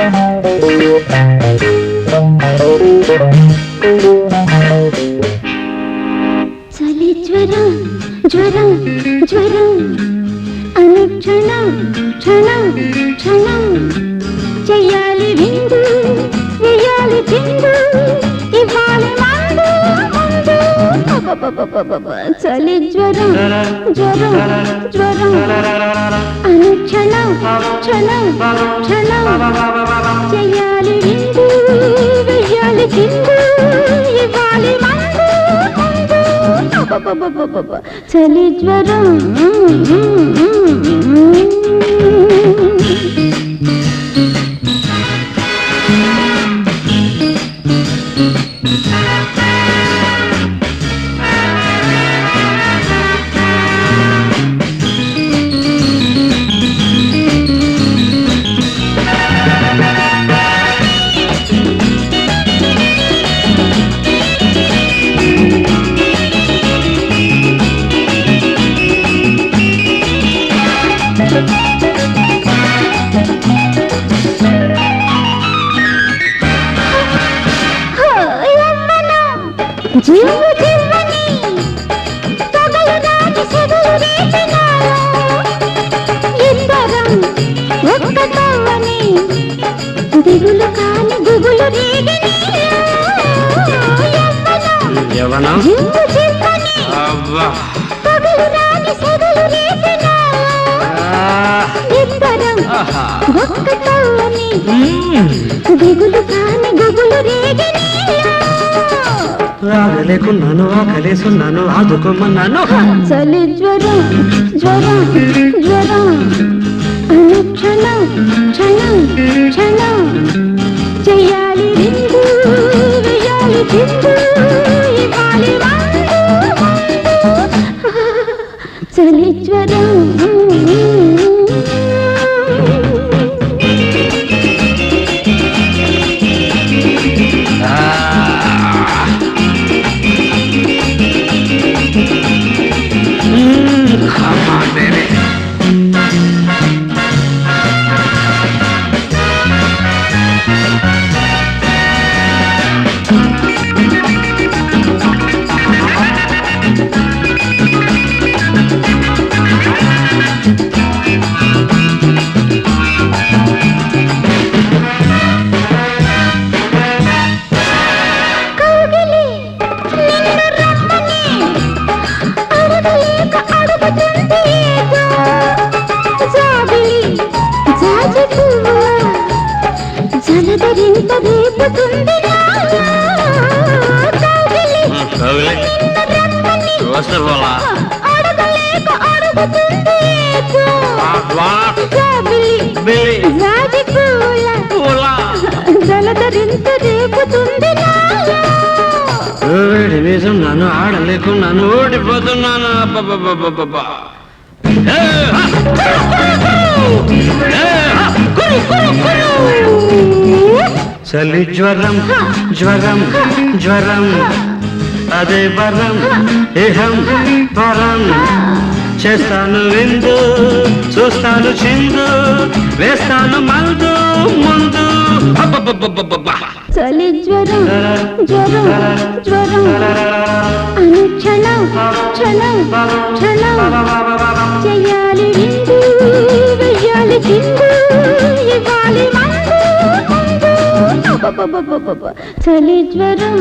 చలి జ్వరం జ్వరం జ్వరం. అనుక్షణం క్షణం క్షణం. చెయ్యాలి విందు వేయాలి చిందు ఇవ్వాలి చలి జ్వరం జ్వరం జ్వరం. క్షణం క్షణం చెయ్యాలి విందు వెయ్యాలి చిందు ఇవ్వాలి మందు చలి జ్వరం దిగులు కాని గుగులు రేగిని యవనం జీవు జీవని అబ్బా పగలు దాటి సెగలు రేపినారు ఇద్దరం ఆహా. ఒక్కటవ్వని మ్మ్. దిగులు కాని గుగులు రేగిని రాగలేకున్నాను ఆకలేసున్నాను ఆదుకోమన్నాను చలి జ్వరం జ్వరం జ్వరం అనుక్షణం క్షణం క్షణం చిందు ఇవ్వాలి. చలి జ్వరం రేపుతుంది నాలో. వేడి ఆడలేకున్నాను ఓడిపోతున్నాను. చలి జ్వరం జ్వరం జ్వరం. అదే వరం ఇహం వరం. చేస్తాను విందు చూస్తాను చిందు వేస్తాను మందు. ముందు చలి జ్వరం జ్వరం జ్వరం. అనుక్షణం క్షణం క్షణం. చెయ్యాలి విందు వెయ్యాలి చిందు ఇవ్వాలి చలి జ్వరం